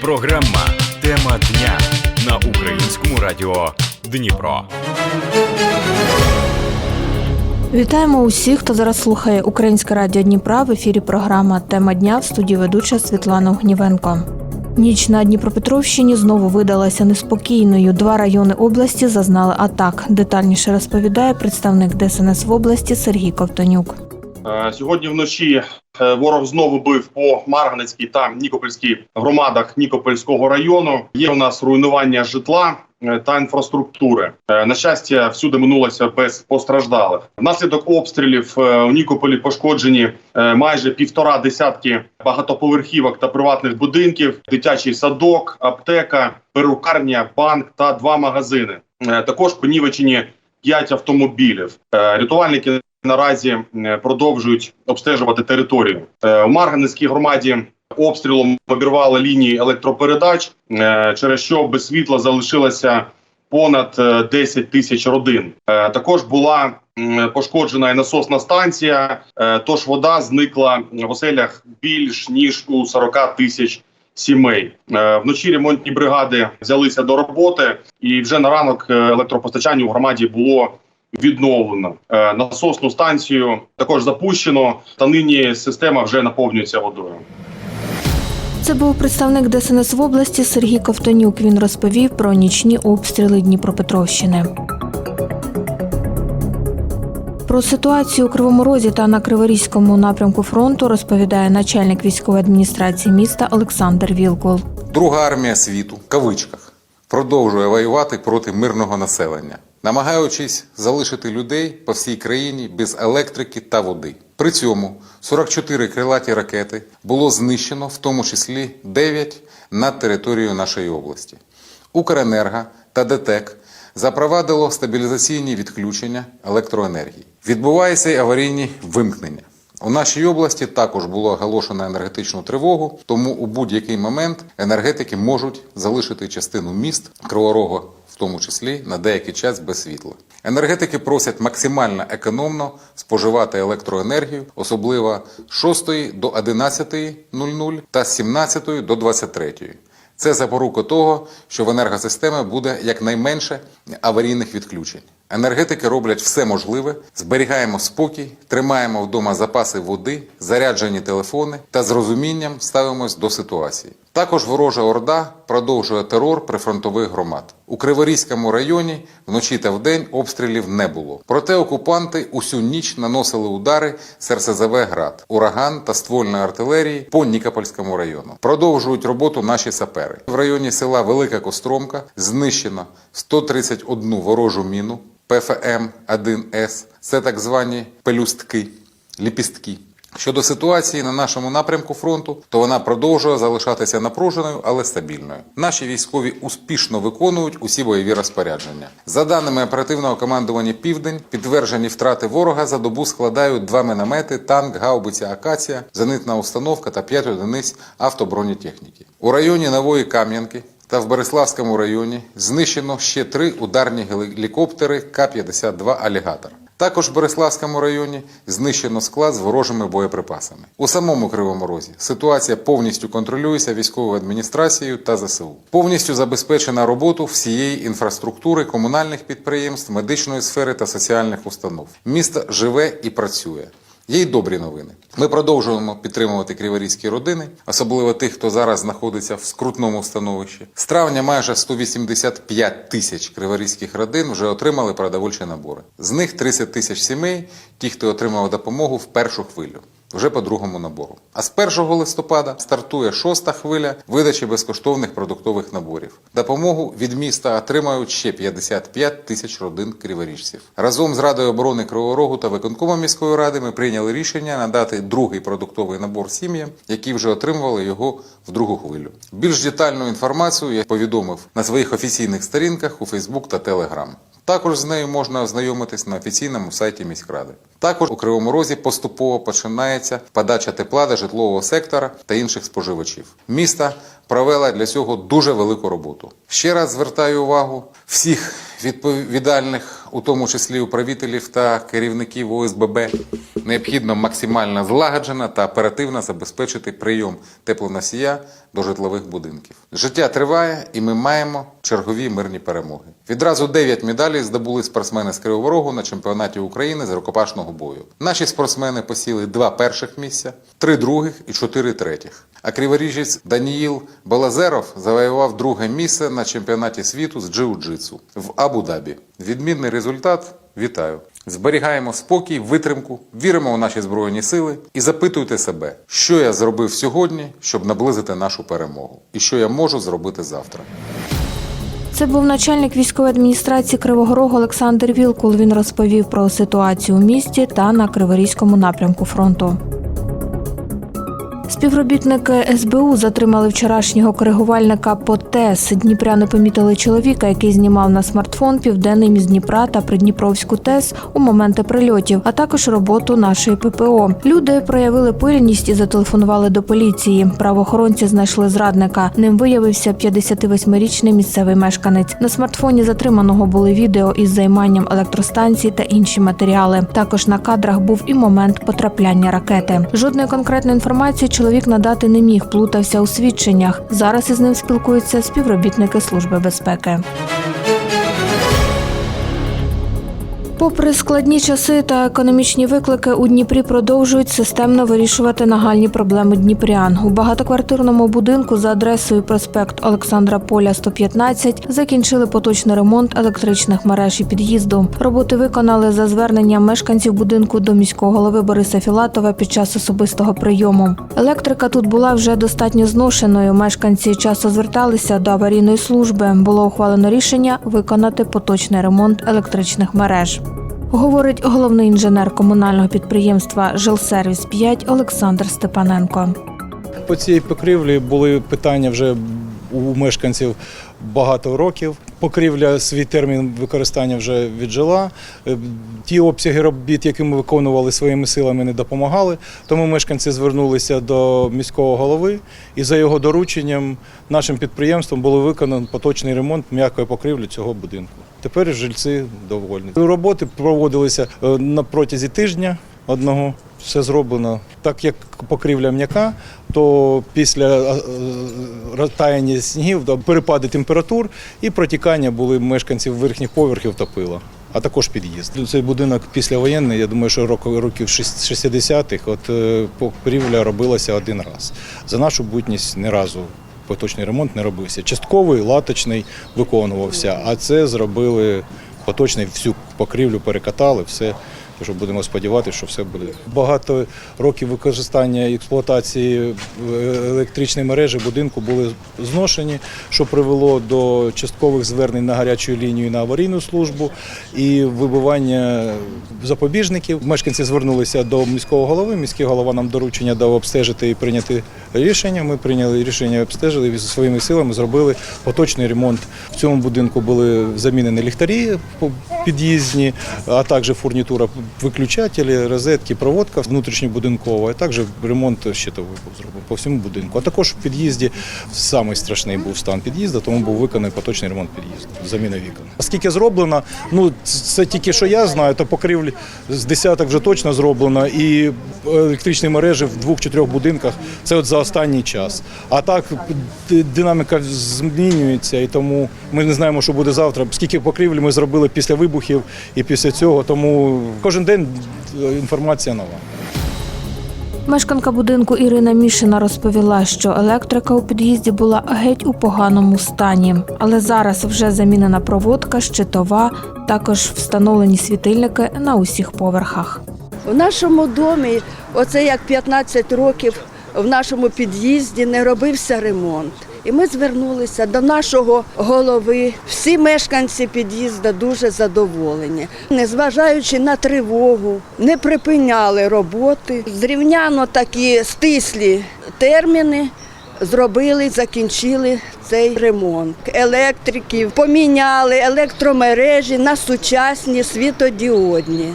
Програма Тема дня на українському радіо Дніпро. Вітаємо усіх, хто зараз слухає Українське радіо Дніпра. В ефірі програма Тема дня в студії ведуча Світлана Огнівенко. Ніч на Дніпропетровщині знову видалася неспокійною. Два райони області зазнали атак. Детальніше розповідає представник ДСНС в області Сергій Ковтонюк. Е, Сьогодні вночі ворог знову бив по Марганецькій та Нікопольській громадах Нікопольського району. Є у нас руйнування житла е, та інфраструктури. Е, На щастя, всюди минулося без постраждалих. Внаслідок обстрілів е, у Нікополі пошкоджені е, майже півтора десятки багатоповерхівок та приватних будинків, дитячий садок, аптека, перукарня, банк та два магазини. Е, Також понівечені п'ять автомобілів. Е, Рятувальники наразі е, продовжують обстежувати територію. Е, У Марганецькій громаді обстрілом обірвали лінії електропередач, е, через що без світла залишилося понад е, 10 тисяч родин. Е, Також була пошкоджена і насосна станція, е, тож вода зникла в оселях більш ніж у 40 тисяч сімей. Е, Вночі ремонтні бригади взялися до роботи, і вже на ранок е, електропостачання у громаді було відновлено. Е, Насосну станцію також запущено, та нині система вже наповнюється водою. Це був представник ДСНС в області Сергій Ковтонюк. Він розповів про нічні обстріли Дніпропетровщини. Про ситуацію у Кривому Розі та на Криворізькому напрямку фронту розповідає начальник військової адміністрації міста Олександр Вілкул. Друга армія світу в кавичках продовжує воювати проти мирного населення, намагаючись залишити людей по всій країні без електрики та води. При цьому 44 крилаті ракети було знищено, в тому числі 9 над територією нашої області. Укренерго та ДТЕК запровадило стабілізаційні відключення електроенергії. Відбуваються й аварійні вимкнення. У нашій області також було оголошено енергетичну тривогу, тому у будь-який момент енергетики можуть залишити частину міст Криворога, в тому числі на деякий час без світла. Енергетики просять максимально економно споживати електроенергію, особливо з 6 до 11.00 та з 17 до 23. Це запорука того, що в енергосистемі буде якнайменше аварійних відключень. Енергетики роблять все можливе, зберігаємо спокій, тримаємо вдома запаси води, заряджені телефони та з розумінням ставимось до ситуації. Також ворожа орда продовжує терор прифронтових громад. У Криворізькому районі вночі та вдень обстрілів не було. Проте окупанти усю ніч наносили удари з «Град», ураган та ствольної артилерії по Нікопольському району. Продовжують роботу наші сапери. В районі села Велика Костромка знищено 131 ворожу міну ПФМ-1С. Це так звані пелюстки, ліпістки. Щодо ситуації на нашому напрямку фронту, то вона продовжує залишатися напруженою, але стабільною. Наші військові успішно виконують усі бойові розпорядження. За даними оперативного командування Південь, підтверджені втрати ворога за добу складають два міномети, танк, гаубиця Акація, зенитна установка та 5 одиниць автобронетехніки. У районі Нової Кам'янки та в Береславському районі знищено ще три ударні гелікоптери К-52 «Алігатор». Також в Береславському районі знищено склад з ворожими боєприпасами. У самому Кривому Розі ситуація повністю контролюється військовою адміністрацією та ЗСУ. Повністю забезпечена роботу всієї інфраструктури комунальних підприємств, медичної сфери та соціальних установ. Місто живе і працює. Є й добрі новини. Ми продовжуємо підтримувати криворізькі родини, особливо тих, хто зараз знаходиться в скрутному становищі. З травня майже 185 тисяч криворізьких родин вже отримали продовольчі набори. З них 30 тисяч сімей, ті, хто отримав допомогу в першу хвилю. Вже по другому набору. А з 1 листопада стартує шоста хвиля видачі безкоштовних продуктових наборів. Допомогу від міста отримають ще 55 тисяч родин криворіжців. Разом з Радою оборони Кривого Рогу та виконкомом міської ради ми прийняли рішення надати другий продуктовий набор сім'ям, які вже отримували його в другу хвилю. Більш детальну інформацію я повідомив на своїх офіційних сторінках у Фейсбук та Телеграм. Також з нею можна ознайомитись на офіційному сайті міськради. Також у Кривому Розі поступово починається подача тепла до житлового сектора та інших споживачів. Місто провела для цього дуже велику роботу. Ще раз звертаю увагу всіх відповідальних, у тому числі управителів та керівників ОСББ, необхідно максимально злагоджено та оперативно забезпечити прийом теплоносія до житлових будинків. Життя триває, і ми маємо чергові мирні перемоги. Відразу 9 медалей здобули спортсмени з Кривого Рогу на чемпіонаті України з рукопашного бою. Наші спортсмени посіли два перших місця, три других і чотири третіх. А криворіжець Даніїл Балазеров завоював друге місце на чемпіонаті світу з джиу-джитсу в Абу-Дабі. Відмінний результат. Вітаю! Зберігаємо спокій, витримку, віримо у наші збройні сили і запитуйте себе, що я зробив сьогодні, щоб наблизити нашу перемогу, і що я можу зробити завтра. Це був начальник військової адміністрації Кривого Рогу Олександр Вілкул. Він розповів про ситуацію у місті та на Криворізькому напрямку фронту. Співробітники СБУ затримали вчорашнього коригувальника по ТЕС. Дніпряни помітили чоловіка, який знімав на смартфон південний міст Дніпра та Придніпровську ТЕС у моменти прильотів, а також роботу нашої ППО. Люди проявили пильність і зателефонували до поліції. Правоохоронці знайшли зрадника. Ним виявився 58-річний місцевий мешканець. На смартфоні затриманого були відео із займанням електростанцій та інші матеріали. Також на кадрах був і момент потрапляння ракети. Жодної конкретної інформації чоловік надати не міг, плутався у свідченнях. Зараз із ним спілкуються співробітники служби безпеки. Попри складні часи та економічні виклики, у Дніпрі продовжують системно вирішувати нагальні проблеми дніпрян. У багатоквартирному будинку за адресою проспект Олександра Поля 115 закінчили поточний ремонт електричних мереж і під'їзду. Роботи виконали за зверненням мешканців будинку до міського голови Бориса Філатова під час особистого прийому. Електрика тут була вже достатньо зношеною. Мешканці часто зверталися до аварійної служби. Було ухвалено рішення виконати поточний ремонт електричних мереж. Говорить головний інженер комунального підприємства Жилсервіс 5 Олександр Степаненко. По цій покрівлі були питання вже у мешканців багато років. Покрівля свій термін використання вже віджила. Е, Ті обсяги робіт, які ми виконували своїми силами, не допомагали. Тому мешканці звернулися до міського голови, і за його дорученням нашим підприємством було виконано поточний ремонт м'якої покрівлі цього будинку. Тепер жильці довольні. Роботи проводилися е, на протязі тижня одного. Все зроблено так, як покрівля м'яка, то після е, розтаяння снігів, да, перепади температур і протікання були мешканців верхніх поверхів топило, а також під'їзд. Цей будинок післявоєнний, я думаю, що років шість- 60-х от е, покрівля робилася один раз. За нашу бутність ні разу. Поточний ремонт не робився. Частковий, латочний виконувався, а це зробили поточний, всю покрівлю перекатали, все. Тож будемо сподіватися, що все буде. Багато років використання експлуатації е, електричної мережі будинку були зношені, що привело до часткових звернень на гарячу лінію на аварійну службу і вибивання запобіжників. Мешканці звернулися до міського голови. Міський голова нам доручення дав обстежити і прийняти рішення. Ми прийняли рішення, обстежили і зі своїми силами зробили поточний ремонт. В цьому будинку були замінені ліхтарі під'їзні, а також фурнітура виключателі, розетки, проводка внутрішньобудинкова, а також ремонт щитовий був зроблений по всьому будинку. А також в під'їзді самий страшний був стан під'їзду, тому був виконаний поточний ремонт під'їзду, заміна вікон. Скільки зроблено, ну це тільки що я знаю, то покрівлі з десяток вже точно зроблено, і електричні мережі в двох чи трьох будинках це от за останній час. А так динаміка змінюється, і тому ми не знаємо, що буде завтра. Скільки покрівлі ми зробили після вибухів і після цього, тому кожен день е, інформація нова. Мешканка будинку Ірина Мішина розповіла, що електрика у під'їзді була геть у поганому стані, але зараз вже замінена проводка, щитова, також встановлені світильники на усіх поверхах. В нашому домі, оце як 15 років, в нашому під'їзді не робився ремонт. І ми звернулися до нашого голови. Всі мешканці під'їзду дуже задоволені. Незважаючи на тривогу, не припиняли роботи. Зрівняно такі стислі терміни зробили, закінчили цей ремонт. Електриків поміняли електромережі на сучасні світодіодні.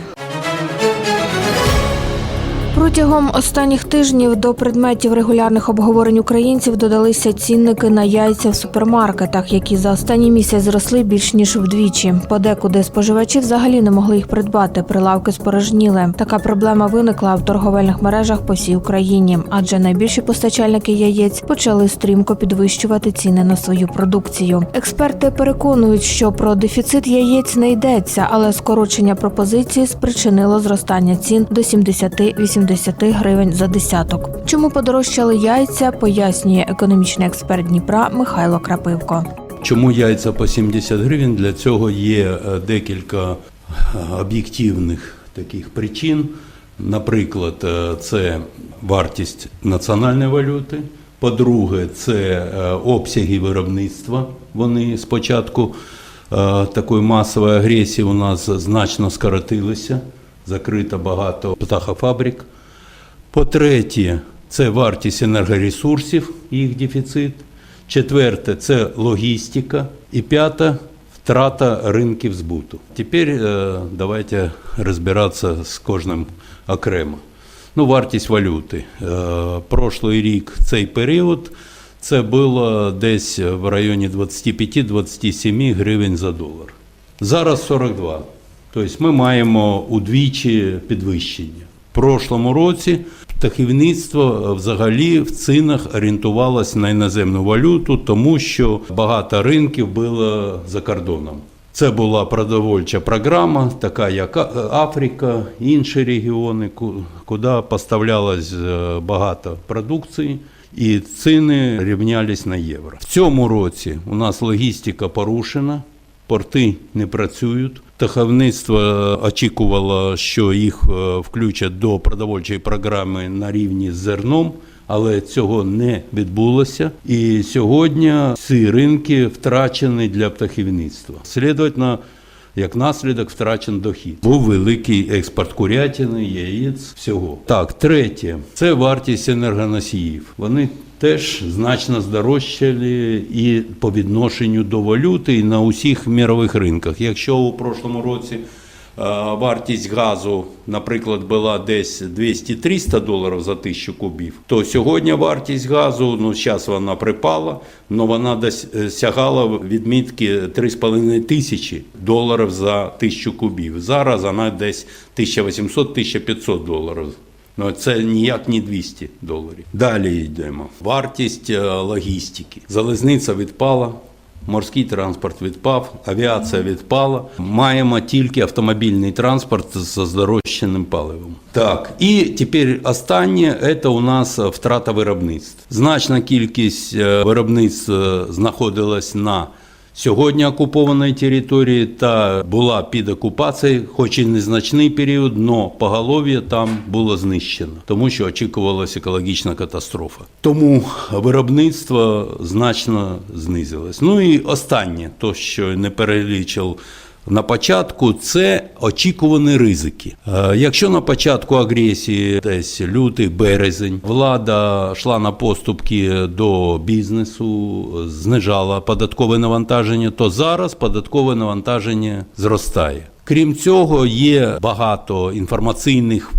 Про Протягом останніх тижнів до предметів регулярних обговорень українців додалися цінники на яйця в супермаркетах, які за останній місяць зросли більш ніж вдвічі. Подекуди споживачі взагалі не могли їх придбати. Прилавки спорожніли. Така проблема виникла в торговельних мережах по всій Україні, адже найбільші постачальники яєць почали стрімко підвищувати ціни на свою продукцію. Експерти переконують, що про дефіцит яєць не йдеться, але скорочення пропозиції спричинило зростання цін до 70-80 гривень за десяток. Чому подорожчали яйця, пояснює економічний експерт Дніпра Михайло Крапивко. Чому яйця по 70 гривень? Для цього є е, декілька е, об'єктивних таких причин. Наприклад, е, це вартість національної валюти. По-друге, це обсяги виробництва. Вони спочатку такої масової агресії у нас значно скоротилися. Закрито багато птахофабрик. По-третє, це вартість енергоресурсів, їх дефіцит. Четверте це логістика. І п'ята втрата ринків збуту. Тепер е, давайте розбиратися з кожним окремо. Ну, вартість валюти. Е, прошлий рік цей період це було десь в районі 25-27 гривень за долар. Зараз 42. Тобто ми маємо удвічі підвищення. Прошлому році птахівництво взагалі в цінах орієнтувалося на іноземну валюту, тому що багато ринків було за кордоном. Це була продовольча програма, така як Африка, інші регіони, куди поставлялось е, багато продукції. І ціни рівнялись на євро. В цьому році у нас логістика порушена, порти не працюють. Птахівництво е, очікувало, що їх е, включать до продовольчої програми на рівні з зерном, але цього не відбулося. І сьогодні ці ринки втрачені для птахівництва. Слідовательно, як наслідок втрачен дохід. Був великий експорт курятини, яєць, всього. Так, третє це вартість енергоносіїв. Вони теж значно здорожчали і по відношенню до валюти, і на усіх мірових ринках. Якщо у прошлому році е, вартість газу, наприклад, була десь 200-300 доларів за тисячу кубів, то сьогодні вартість газу, ну зараз вона припала, але вона десь е, відмітки 3,5 тисячі доларів за тисячу кубів. Зараз вона десь 1800-1500 доларів. Ну, це ніяк не 200 доларів. Далі йдемо. Вартість е, логістики. Залізниця відпала, морський транспорт відпав, авіація відпала. Маємо тільки автомобільний транспорт з здорожченим паливом. Так, і тепер останнє це у нас втрата виробництв. Значна кількість е, виробництв е, знаходилась на Сьогодні окупованої території та була під окупацією, хоч і незначний період, але поголов'я там було знищено, тому що очікувалася екологічна катастрофа. Тому виробництво значно знизилось. Ну і останнє, то що не перелічив на початку це очікувані ризики. Е, Якщо на початку агресії, десь лютий березень, влада йшла на поступки до бізнесу, знижала податкове навантаження, то зараз податкове навантаження зростає. Крім цього, є багато інформаційних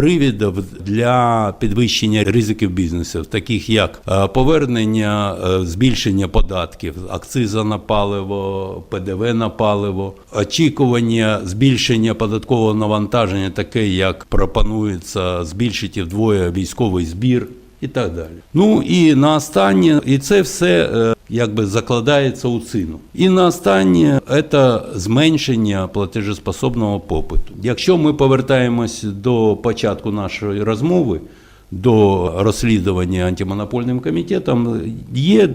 привідів для підвищення ризиків бізнесу, таких як е, повернення е, збільшення податків, акциза на паливо, ПДВ на паливо, очікування збільшення податкового навантаження, таке як пропонується збільшити вдвоє військовий збір. І так далі. Ну і на останнє, і це все е, якби закладається у ціну. І на останнє це зменшення платежеспособного попиту. Якщо ми повертаємось до початку нашої розмови, до розслідування антимонопольним комітетом, є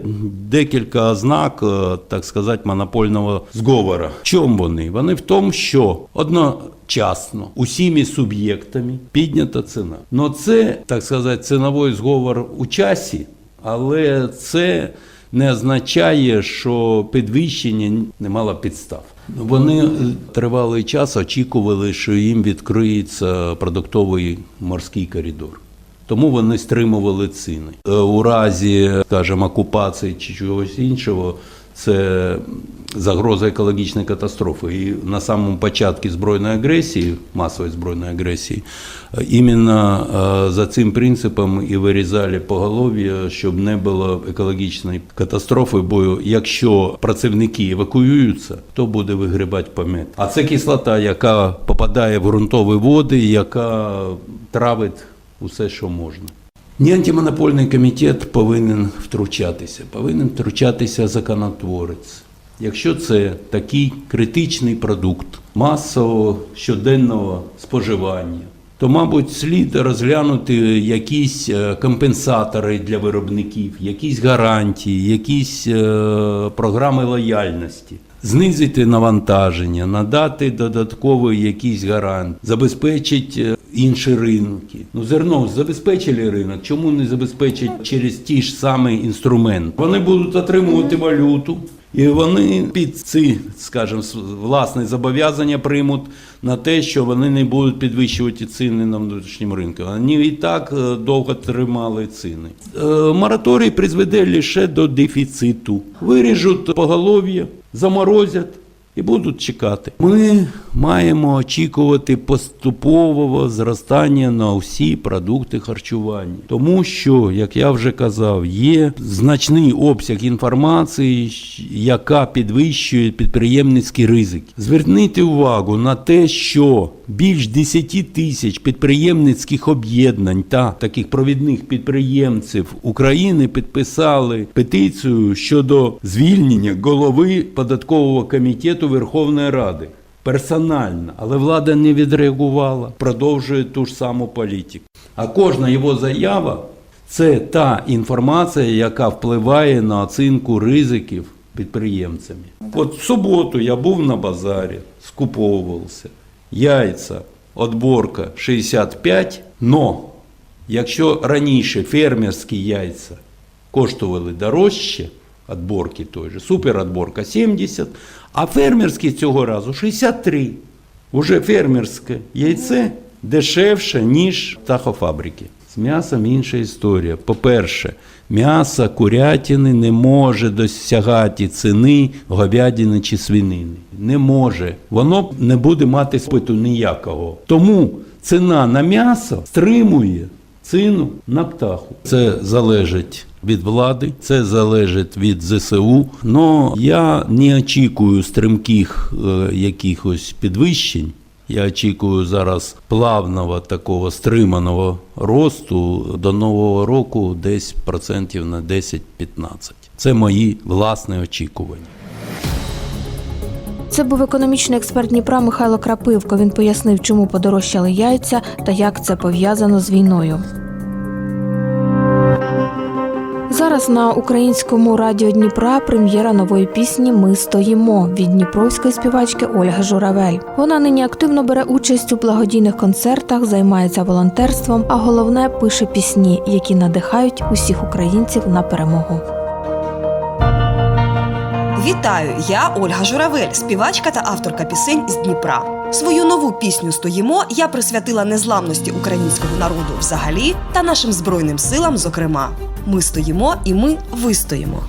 декілька ознак, е, так сказати, монопольного зговору. В чому вони? Вони в тому, що одночасно усіми суб'єктами піднята ціна. Но це, так сказати, ціновий зговор у часі, але це не означає, що підвищення не мало підстав. Вони е, тривалий час очікували, що їм відкриється продуктовий морський коридор. Тому вони стримували ціни. Е, У разі, скажімо, окупації чи чогось іншого, це загроза екологічної катастрофи. І на самому початку збройної агресії, масової збройної агресії, е, іменно е, за цим принципом і вирізали поголов'я, щоб не було екологічної катастрофи. Бо якщо працівники евакуюються, то буде вигрібати помет. А це кислота, яка попадає в ґрунтові води, яка травить усе, що можна. Ні антимонопольний комітет повинен втручатися, повинен втручатися законотворець. Якщо це такий критичний продукт масового щоденного споживання, то, мабуть, слід розглянути якісь е, компенсатори для виробників, якісь гарантії, якісь е, програми лояльності. Знизити навантаження, надати додатковий якийсь гарант, забезпечить е, інші ринки. Ну, зерно забезпечили ринок. Чому не забезпечить через ті ж самі інструменти? Вони будуть отримувати валюту. І вони під ці, скажімо, власне зобов'язання приймуть на те, що вони не будуть підвищувати ціни на внутрішньому ринку. Вони і так е, довго тримали ціни. Е, Мораторій призведе лише до дефіциту. Виріжуть поголов'я, заморозять і будуть чекати. Ми маємо очікувати поступового зростання на всі продукти харчування, тому що, як я вже казав, є значний обсяг інформації, яка підвищує підприємницький ризик. Зверніть увагу на те, що більш 10 тисяч підприємницьких об'єднань та таких провідних підприємців України підписали петицію щодо звільнення голови податкового комітету Верховної Ради. Персонально, але влада не відреагувала, продовжує ту ж саму політику. А кожна його заява це та інформація, яка впливає на оцінку ризиків підприємцями. От в суботу я був на базарі, скуповувався. Яйця, отборка 65, но якщо раніше фермерські яйця коштували дорожче, отборки той же, суперотборка 70, а фермерські цього разу 63. Уже фермерське яйце дешевше, ніж птахофабрики. З м'ясом інша історія. По-перше, м'ясо курятини не може досягати ціни говядини чи свинини. Не може. Воно не буде мати спиту ніякого. Тому ціна на м'ясо стримує ціну на птаху. Це залежить від влади, це залежить від ЗСУ. Но я не очікую стрімких е, якихось підвищень. Я очікую зараз плавного такого стриманого росту до нового року десь процентів на 10-15. Це мої власні очікування. Це був економічний експерт Дніпра Михайло Крапивко. Він пояснив, чому подорожчали яйця та як це пов'язано з війною. Зараз на українському радіо Дніпра прем'єра нової пісні Ми стоїмо від дніпровської співачки Ольги Журавель. Вона нині активно бере участь у благодійних концертах, займається волонтерством, а головне пише пісні, які надихають усіх українців на перемогу. Вітаю! Я Ольга Журавель, співачка та авторка пісень з Дніпра. Свою нову пісню Стоїмо я присвятила незламності українського народу взагалі та нашим збройним силам. Зокрема, ми стоїмо і ми вистоїмо.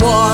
Стоїмо.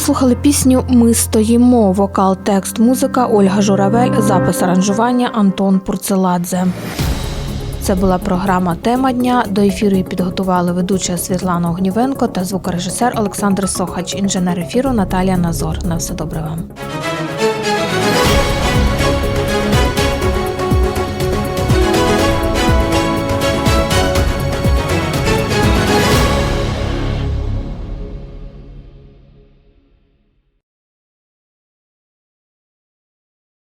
слухали пісню Ми стоїмо. Вокал, текст, музика Ольга Журавель, запис аранжування Антон Пурцеладзе. Це була програма Тема дня. До ефіру її підготували ведуча Світлана Огнівенко та звукорежисер Олександр Сохач, інженер ефіру Наталія Назор. На все добре вам.